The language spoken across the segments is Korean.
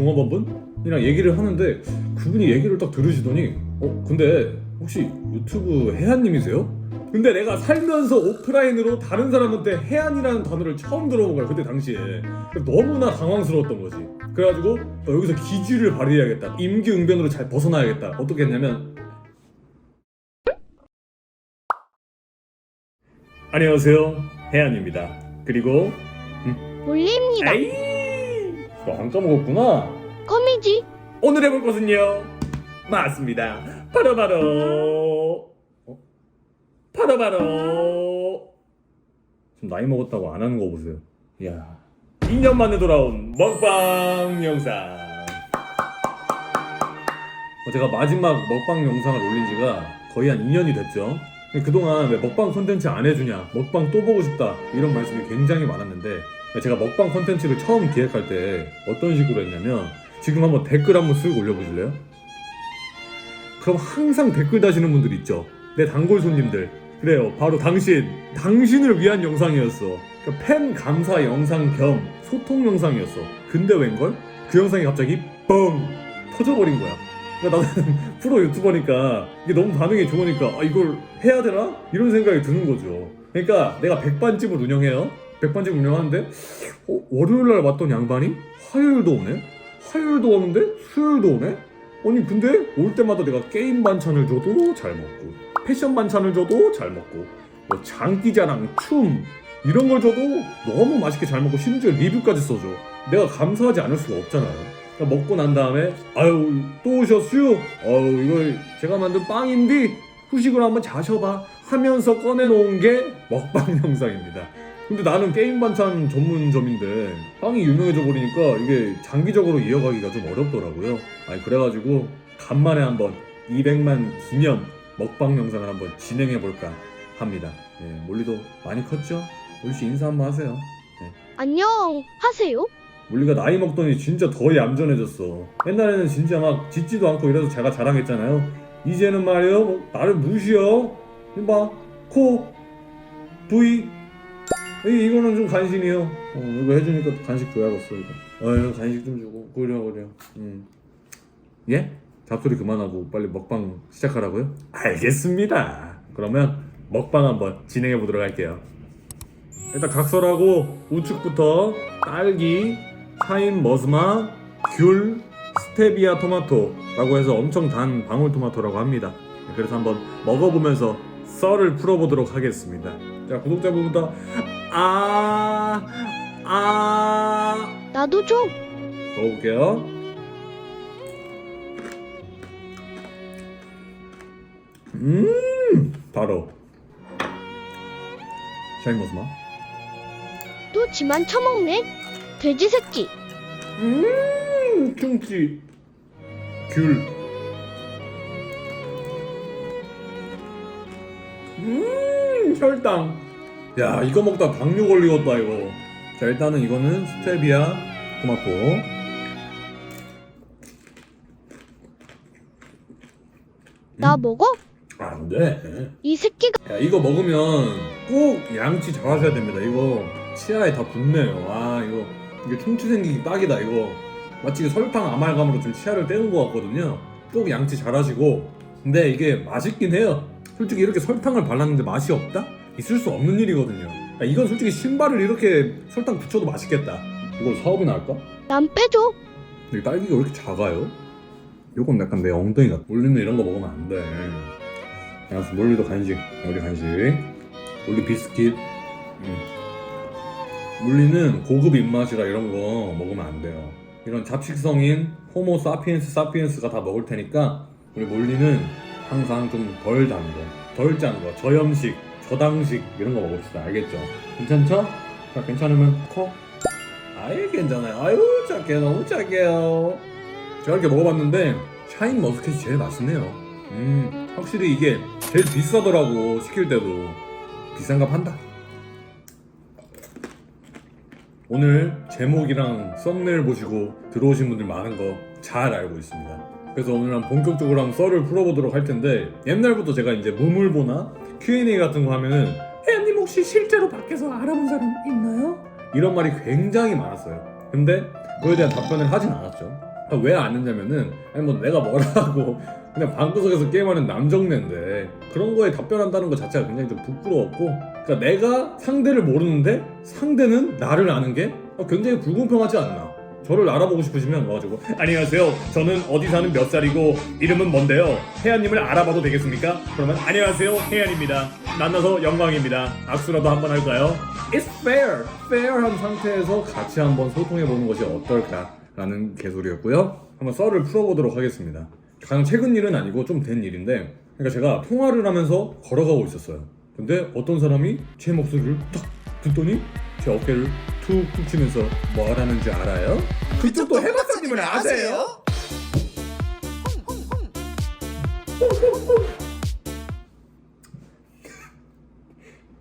종업원분이랑 얘기를 하는데 그분이 얘기를 딱 들으시더니 어 근데 혹시 유튜브 해안님이세요? 근데 내가 살면서 오프라인으로 다른 사람한테 해안이라는 단어를 처음 들어본 거야 그때 당시에. 너무나 당황스러웠던 거지. 그래가지고 어, 여기서 기지를 발휘해야겠다. 임기응변으로 잘 벗어나야겠다. 어떻게 했냐면 안녕하세요. 해안입니다. 그리고 올립니다. 에이 너 안 까먹었구나. 거미지. 오늘 해볼 것은요. 맞습니다. 바로 바로. 어? 바로 바로. 좀 나이 먹었다고 안 하는 거 보세요. 이야. 2년 만에 돌아온 먹방 영상. 어, 제가 마지막 먹방 영상을 올린 지가 거의 한 2년이 됐죠. 근데 그동안 왜 먹방 콘텐츠 안 해주냐 먹방 또 보고 싶다 이런 말씀이 굉장히 많았는데 제가 먹방 콘텐츠를 처음 기획할 때 어떤 식으로 했냐면 지금 한번 댓글 한번 쓱 올려보실래요? 그럼 항상 댓글 다시는 분들 있죠. 내 단골 손님들. 그래요. 바로 당신. 당신을 위한 영상이었어. 그러니까 팬 감사 영상 겸 소통 영상이었어. 근데 웬걸? 그 영상이 갑자기 뻥! 터져버린 거야. 그러니까 나는 프로 유튜버니까 이게 너무 반응이 좋으니까 아, 이걸 해야 되나? 이런 생각이 드는 거죠. 그러니까 내가 백반집을 운영해요. 백반집 운영하는데 어, 월요일 날 왔던 양반이 화요일도 오네? 화요일도 오는데 수요일도 오네? 아니 근데 올 때마다 내가 게임 반찬을 줘도 잘 먹고 패션 반찬을 줘도 잘 먹고 뭐 장기자랑 춤 이런 걸 줘도 너무 맛있게 잘 먹고 심지어 리뷰까지 써줘. 내가 감사하지 않을 수가 없잖아요. 그러니까 먹고 난 다음에 아유 또 오셨슈? 아유 이거 제가 만든 빵인데 후식으로 한번 자셔봐 하면서 꺼내놓은 게 먹방 영상입니다 근데 나는 게임 반찬 전문점인데 빵이 유명해져 버리니까 이게 장기적으로 이어가기가 좀 어렵더라고요. 아니 그래가지고 간만에 한번 200만 기념 먹방 영상을 한번 진행해 볼까 합니다. 예, 몰리도 많이 컸죠? 몰리 씨 인사 한번 하세요. 안녕. 하세요. 몰리가 나이 먹더니 진짜 더 얌전해졌어. 옛날에는 진짜 막 짖지도 않고 이래서 제가 자랑했잖아요. 이제는 말이요, 뭐 나를 무시요. 이봐, 코, 부위, 이, 이거는 좀 간신이요. 어, 이거 해주니까 간식 줘야겠어, 이거. 어, 간식 좀 주고. 그래요, 그래요. 음. 예? 잡소리 그만하고 빨리 먹방 시작하라고요? 알겠습니다. 그러면 먹방 한번 진행해 보도록 할게요. 일단 각설하고 우측부터 딸기, 샤인 머스마, 귤, 스테비아 토마토라고 해서 엄청 단 방울토마토라고 합니다. 그래서 한번 먹어보면서 썰을 풀어보도록 하겠습니다. 자 구독자분부터 아, 아, 나도 좀. 먹어볼게요. 음, 바로 샤인 머스마. 또 지만 처먹네. 돼지 새끼. 음, 충치. 귤. 음, 혈당. 야, 이거 먹다 당뇨 걸리겠다, 이거. 자, 일단은 이거는 스테비아 토마토. 나 먹어? 안 돼. 이 새끼가 야, 이거 먹으면 꼭 양치 잘 하셔야 됩니다. 이거 치아에 다 붙네요. 아, 이거, 이게 충치 생기기 딱이다, 이거. 마치 설탕 아말감으로 좀 치아를 떼는 것 같거든요. 꼭 양치 잘 하시고. 근데 이게 맛있긴 해요. 솔직히 이렇게 설탕을 발랐는데 맛이 없다? 있을 수 없는 일이거든요. 야, 이건 솔직히 신발을 이렇게 설탕 붙여도 맛있겠다. 이걸 사업이 나을까? 난 빼줘. 근데 딸기가 왜 이렇게 작아요? 요건 약간 내 엉덩이 같아. 몰리는 이런 거 먹으면 안 돼. 양수 몰리도 간식. 우리 간식. 몰리 비스킷. 음. 물리는 고급 입맛이라 이런 거 먹으면 안 돼요. 이런 잡식성인 호모 사피엔스 사피엔스가 다 먹을 테니까 우리 몰리는 항상 좀 덜 단 거, 덜 짠 거, 저염식, 저당식 이런 거 먹읍시다. 알겠죠? 괜찮죠? 자, 괜찮으면 커. 아예 괜찮아요. 아유 작게 너무 작게요. 제가 이렇게 먹어봤는데 샤인 머스켓이 제일 맛있네요. 음 확실히 이게 제일 비싸더라고 시킬 때도 비싼 값 한다. 오늘 제목이랑 썸네일 보시고 들어오신 분들 많은 거 잘 알고 있습니다. 그래서 오늘 한 본격적으로 한번 썰을 풀어보도록 할 텐데 옛날부터 제가 이제 무물보나 Q&A 같은 거 하면은 혜연님 혹시 실제로 밖에서 알아본 사람 있나요? 이런 말이 굉장히 많았어요. 근데 그거에 대한 답변을 하진 않았죠. 왜 안 했냐면은 아니 뭐 내가 뭐라고 그냥 방구석에서 게임하는 남정네인데 그런 거에 답변한다는 것 자체가 굉장히 좀 부끄러웠고 그러니까 내가 상대를 모르는데 상대는 나를 아는 게 어, 굉장히 불공평하지 않나 저를 알아보고 싶으시면 와가지고. 안녕하세요. 저는 어디 사는 몇 살이고 이름은 뭔데요? 혜연님을 알아봐도 되겠습니까? 그러면 안녕하세요. 혜연입니다. 만나서 영광입니다. 악수라도 한번 할까요? It's fair. Fair한 상태에서 같이 한번 소통해보는 것이 어떨까 라는 개소리였고요. 한번 썰을 풀어보도록 하겠습니다. 가장 최근 일은 아니고 좀 된 일인데 그러니까 제가 통화를 하면서 걸어가고 있었어요. 근데 어떤 사람이 제 목소리를 딱 듣더니 제 어깨를 툭툭 치면서 뭘 하는지 알아요? 그쪽도 해봤사님을 아세요?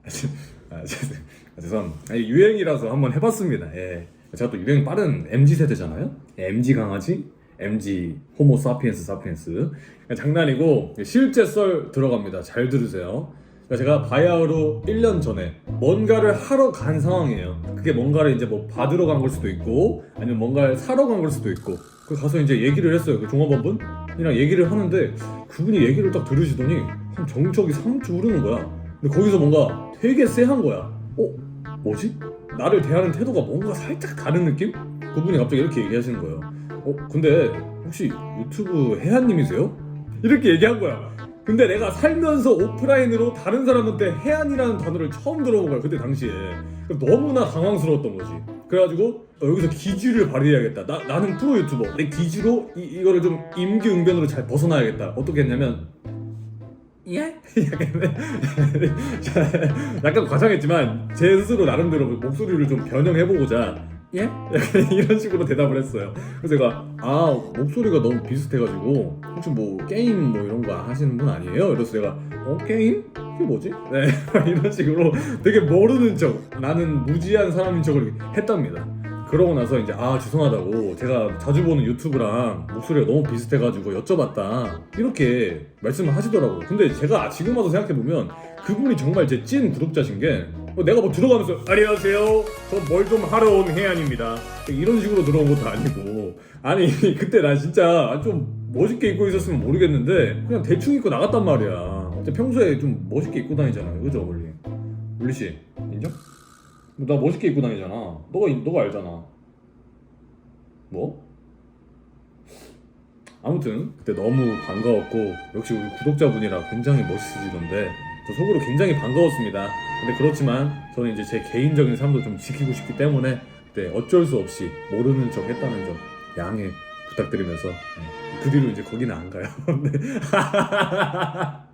아, 죄- 아, 죄- 아, 죄송합니다. 아니, 유행이라서 한번 해봤습니다. 예. 제가 또 유행 빠른 MZ 세대잖아요. MZ 강아지, MZ 호모 사피엔스 사피엔스. 장난이고 실제 썰 들어갑니다. 잘 들으세요. 그러니까 제가 바야흐로 1년 전에 뭔가를 하러 간 상황이에요. 그게 뭔가를 이제 뭐 받으러 간 걸 수도 있고 아니면 뭔가를 사러 간 걸 수도 있고 그 가서 이제 얘기를 했어요. 그 종업원분 이랑 얘기를 하는데 그분이 얘기를 딱 들으시더니 한 정적이 상주 흐르는 거야. 근데 거기서 뭔가 되게 쎄한 거야. 어? 뭐지? 나를 대하는 태도가 뭔가 살짝 다른 느낌? 그분이 갑자기 이렇게 얘기하시는 거예요. 어? 근데 혹시 유튜브 혜안님이세요? 이렇게 얘기한 거야. 근데 내가 살면서 오프라인으로 다른 사람한테 해안이라는 단어를 처음 들어본 거야 그때 당시에. 너무나 당황스러웠던 거지. 그래가지고 어, 여기서 기주를 발휘해야겠다. 나, 나는 프로 유튜버. 내 기주로 이, 이거를 좀 임기응변으로 잘 벗어나야겠다. 어떻게 했냐면 예? 약간 과장했지만 제 스스로 나름대로 목소리를 좀 변형해보고자 예? 이런 식으로 대답을 했어요. 그래서 제가 아 목소리가 너무 비슷해가지고 혹시 뭐 게임 뭐 이런 거 하시는 분 아니에요? 이래서 제가 어 게임? 이게 뭐지? 네 이런 식으로 되게 모르는 척 나는 무지한 사람인 척을 했답니다. 그러고 나서 이제 아 죄송하다고 제가 자주 보는 유튜브랑 목소리가 너무 비슷해가지고 여쭤봤다 이렇게 말씀을 하시더라고요. 근데 제가 지금 와서 생각해 보면 그분이 정말 제 찐 구독자신 게 어, 내가 뭐 들어가면서 안녕하세요. 저 뭘 좀 하러 온 해안입니다. 이런 식으로 들어온 것도 아니고. 아니 그때 나 진짜 좀 멋있게 입고 있었으면 모르겠는데 그냥 대충 입고 나갔단 말이야. 평소에 좀 멋있게 입고 다니잖아요. 그죠 원리? 울리 씨 인정? 나 멋있게 입고 다니잖아. 너가 너가 알잖아. 뭐? 아무튼 그때 너무 반가웠고 역시 우리 구독자분이라 굉장히 멋있으시던데. 저 속으로 굉장히 반가웠습니다. 근데 그렇지만 저는 이제 제 개인적인 삶도 좀 지키고 싶기 때문에 그때 어쩔 수 없이 모르는 척 했다는 점 양해 부탁드리면서 네. 그 뒤로 이제 거기는 안 가요. 네.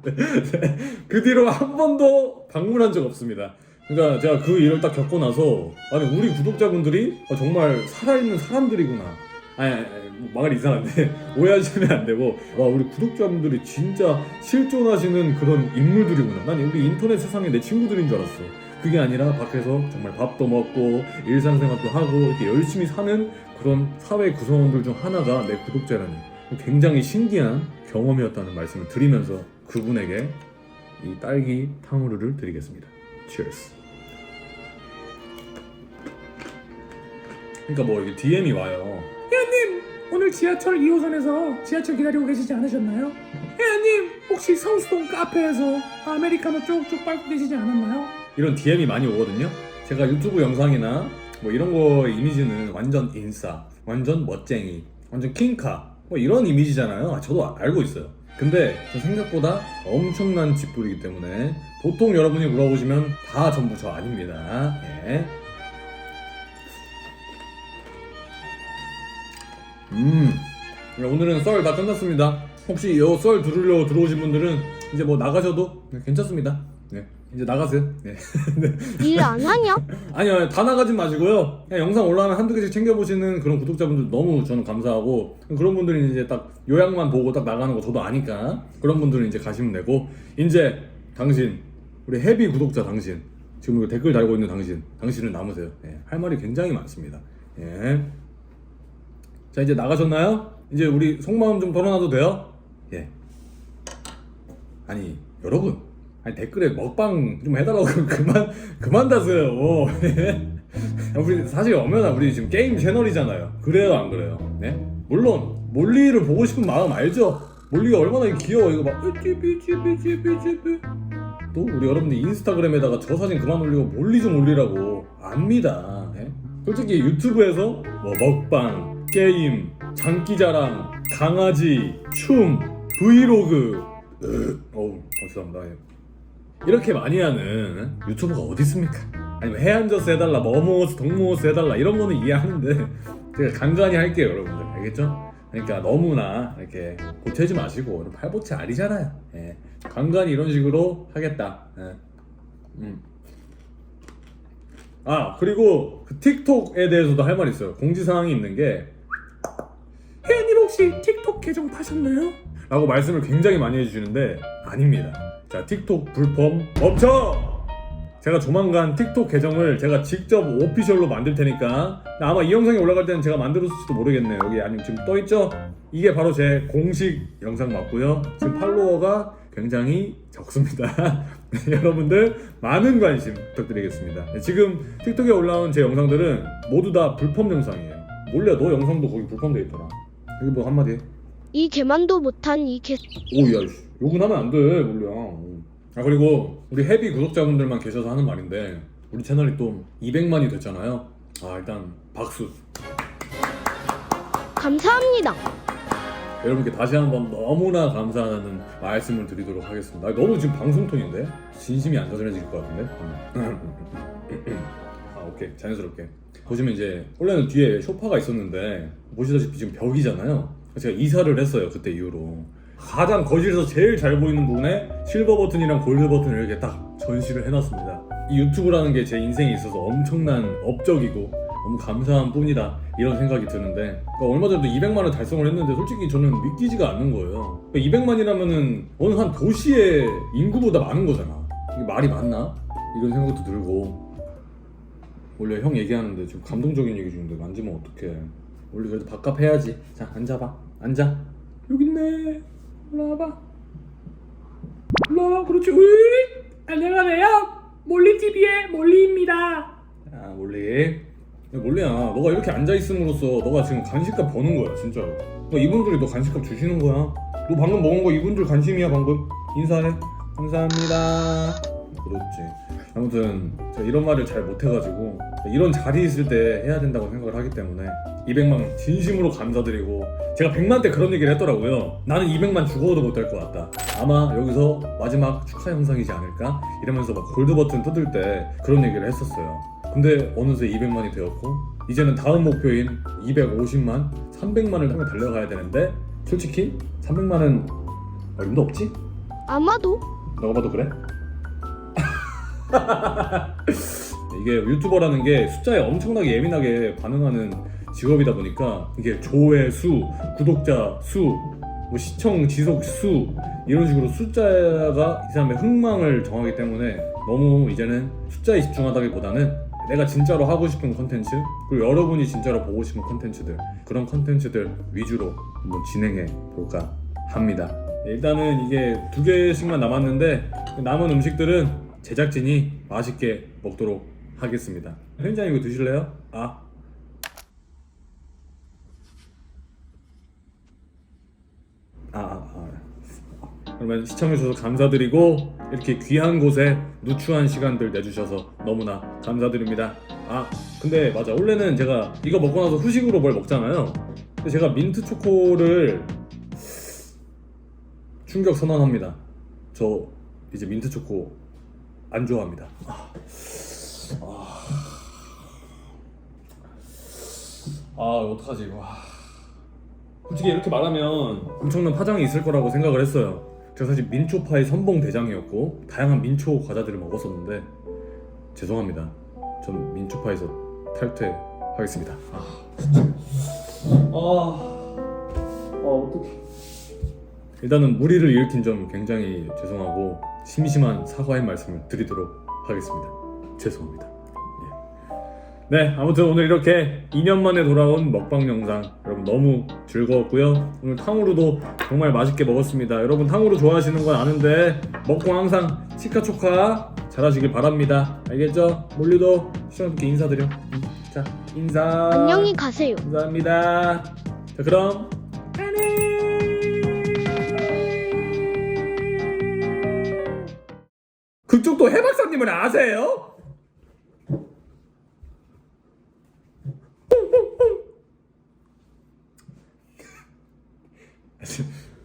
네. 그 뒤로 한 번도 방문한 적 없습니다. 그러니까 제가 그 일을 딱 겪고 나서 아니 우리 구독자분들이 어, 정말 살아있는 사람들이구나. 아니, 아니, 아니 뭐 말이 이상한데 오해하시면 안 되고 와 우리 구독자분들이 진짜 실존하시는 그런 인물들이구나. 난 우리 인터넷 세상에 내 친구들인 줄 알았어. 그게 아니라 밖에서 정말 밥도 먹고 일상생활도 하고 이렇게 열심히 사는 그런 사회 구성원들 중 하나가 내 구독자라니 굉장히 신기한 경험이었다는 말씀을 드리면서 그분에게 이 딸기 탕후루를 드리겠습니다. Cheers. 그러니까 뭐 이게 DM이 와요. 오늘 지하철 2호선에서 지하철 기다리고 계시지 않으셨나요? 혜연님 혹시 성수동 카페에서 아메리카노 쪽쪽 빨고 계시지 않았나요? 이런 DM이 많이 오거든요. 제가 유튜브 영상이나 뭐 이런 거 이미지는 완전 인싸, 완전 멋쟁이, 완전 킹카 뭐 이런 이미지잖아요. 아, 저도 알고 있어요. 근데 저 생각보다 엄청난 짓불이기 때문에 보통 여러분이 물어보시면 다 전부 저 아닙니다. 예. 음, 네, 오늘은 썰 다 끝났습니다. 혹시 이썰 들으려고 들어오신 분들은 이제 뭐 나가셔도 네, 괜찮습니다. 네, 이제 나가세요. 네. 일 안 하냐? 아니요, 아니요, 다 나가진 마시고요. 그냥 영상 올라오면 한두 개씩 챙겨보시는 그런 구독자분들 너무 저는 감사하고 그런 분들이 이제 딱 요약만 보고 딱 나가는 거 저도 아니까 그런 분들은 이제 가시면 되고 이제 당신 우리 헤비 구독자 당신 지금 이거 댓글 달고 있는 당신 당신은 남으세요. 예, 할 말이 굉장히 많습니다. 예. 자 이제 나가셨나요? 이제 우리 속마음 좀 털어놔도 돼요? 예. 아니 여러분 아니 댓글에 먹방 좀 해달라고 그만 그만 다세요 우리 사실 엄연아 우리 지금 게임 채널이잖아요 그래요 안 그래요 네 물론 몰리를 보고 싶은 마음 알죠? 몰리가 얼마나 귀여워 이거 막 삐삐삐삐삐삐삐 또 우리 여러분들 인스타그램에다가 저 사진 그만 올리고 몰리 좀 올리라고 압니다 예? 솔직히 유튜브에서 뭐 먹방, 게임, 장기자랑, 강아지, 춤, 브이로그 으, 어우 죄송합니다 예. 이렇게 많이 하는 유튜버가 어디 있습니까? 아니면 해안저스 해달라, 머모스, 동모스 해달라 이런 거는 이해하는데 제가 간간히 할게요 여러분들 알겠죠? 그러니까 너무나 이렇게 보채지 마시고 팔보채 아니잖아요 예. 간간히 이런 식으로 하겠다 예. 음. 아 그리고 그 틱톡에 대해서도 할 말이 있어요 공지사항이 있는 게 혜연님 혹시 틱톡 계정 파셨나요? 라고 말씀을 굉장히 많이 해주시는데 아닙니다. 자 틱톡 불법 멈춰! 제가 조만간 틱톡 계정을 제가 직접 오피셜로 만들 테니까 아마 이 영상이 올라갈 때는 제가 만들었을지도 모르겠네요. 여기 아니면 지금 떠 있죠? 이게 바로 제 공식 영상 맞고요. 지금 팔로워가 굉장히 적습니다. 여러분들 많은 관심 부탁드리겠습니다. 네, 지금 틱톡에 올라온 제 영상들은 모두 다 불법 영상이에요. 몰래 너 영상도 거기 불법돼 있더라. 여기 뭐 한마디 해. 이 개만도 못한 이 개. 오야 욕은 하면 안 돼 몰려 아 그리고 우리 헤비 구독자분들만 계셔서 하는 말인데 우리 채널이 또 200만이 됐잖아요 아 일단 박수 감사합니다. 여러분께 다시 한번 너무나 감사하다는 말씀을 드리도록 하겠습니다. 아, 너무 지금 방송톤인데? 진심이 안 다스려질 것 같은데? 아 오케이. 자연스럽게. 보시면 이제 원래는 뒤에 쇼파가 있었는데 보시다시피 지금 벽이잖아요. 제가 이사를 했어요 그때 이후로. 가장 거실에서 제일 잘 보이는 부분에 실버 버튼이랑 골드 버튼을 이렇게 딱 전시를 해놨습니다. 이 유튜브라는 게 제 인생에 있어서 엄청난 업적이고 너무 감사한 뿐이다 이런 생각이 드는데 그러니까 얼마 전에도 200만 원 달성을 했는데 솔직히 저는 믿기지가 않는 거예요 200만이라면은 어느 한 도시의 인구보다 많은 거잖아 이게 말이 맞나? 이런 생각도 들고 원래 형 얘기하는데 지금 감동적인 얘기 중인데 만지면 어떡해 원래 그래도 밥값 해야지 자 앉아봐 앉아 여기 있네. 올라와봐. 올라와. 그렇지. 으이! 안녕하세요. 몰리TV의 몰리입니다. 야 몰리 야 몰리야. 너가 이렇게 앉아있음으로써 너가 지금 간식값 버는 거야 진짜로. 너 이분들이 너 간식값 주시는 거야. 너 방금 먹은 거 이분들 관심이야 방금. 인사해. 감사합니다. 그렇지. 아무튼 제가 이런 말을 잘 못해가지고 이런 자리 있을 때 해야 된다고 생각을 하기 때문에 200만 원 진심으로 감사드리고 제가 100만 때 그런 얘기를 했더라고요. 나는 200만 죽어도 못할 것 같다. 아마 여기서 마지막 축하 영상이지 않을까? 이러면서 막 골드 버튼 뜯을 때 그런 얘기를 했었어요 근데 어느새 200만이 되었고 이제는 다음 목표인 250만 300만을 향해 달려가야 되는데 솔직히 300만은 어림도 없지? 아마도 너가 봐도 그래? 이게 유튜버라는 게 숫자에 엄청나게 예민하게 반응하는 직업이다 보니까 이게 조회 수, 구독자 수, 뭐 시청 지속 수 이런 식으로 숫자가 이 사람의 흥망을 정하기 때문에 너무 이제는 숫자에 집중하다기보다는 내가 진짜로 하고 싶은 컨텐츠 그리고 여러분이 진짜로 보고 싶은 컨텐츠들 그런 컨텐츠들 위주로 한번 진행해 볼까 합니다. 일단은 이게 두 개씩만 남았는데 남은 음식들은 제작진이 맛있게 먹도록 하겠습니다. 편집장님 이거 드실래요? 아. 아, 아, 아. 그러면 시청해주셔서 감사드리고 이렇게 귀한 곳에 누추한 시간들 내주셔서 너무나 감사드립니다. 아 근데 맞아 원래는 제가 이거 먹고 나서 후식으로 뭘 먹잖아요. 근데 제가 민트 초코를 충격 선언합니다. 저 이제 민트 초코 안 좋아합니다. 아, 아, 아 어떡하지? 와. 솔직히 이렇게 말하면 엄청난 파장이 있을 거라고 생각을 했어요. 제가 사실 민초파의 선봉 대장이었고 다양한 민초 과자들을 먹었었는데 죄송합니다. 전 민초파에서 탈퇴하겠습니다. 아 진짜. 아, 아 어떡해. 일단은 무리를 일으킨 점 굉장히 죄송하고 심심한 사과의 말씀을 드리도록 하겠습니다. 죄송합니다. 예. 네, 아무튼 오늘 이렇게 2년 만에 돌아온 먹방 영상 여러분 너무 즐거웠고요. 오늘 탕후루도 정말 맛있게 먹었습니다. 여러분 탕후루 좋아하시는 건 아는데 먹고 항상 치카초카 잘하시길 바랍니다. 알겠죠? 몰리도 시청자분께 인사드려. 음, 자, 인사. 안녕히 가세요. 감사합니다. 자 그럼 그쪽도 해박사님을 아세요? 아, 죄-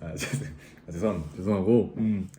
아, 죄송- 아, 죄송 죄송하고 음.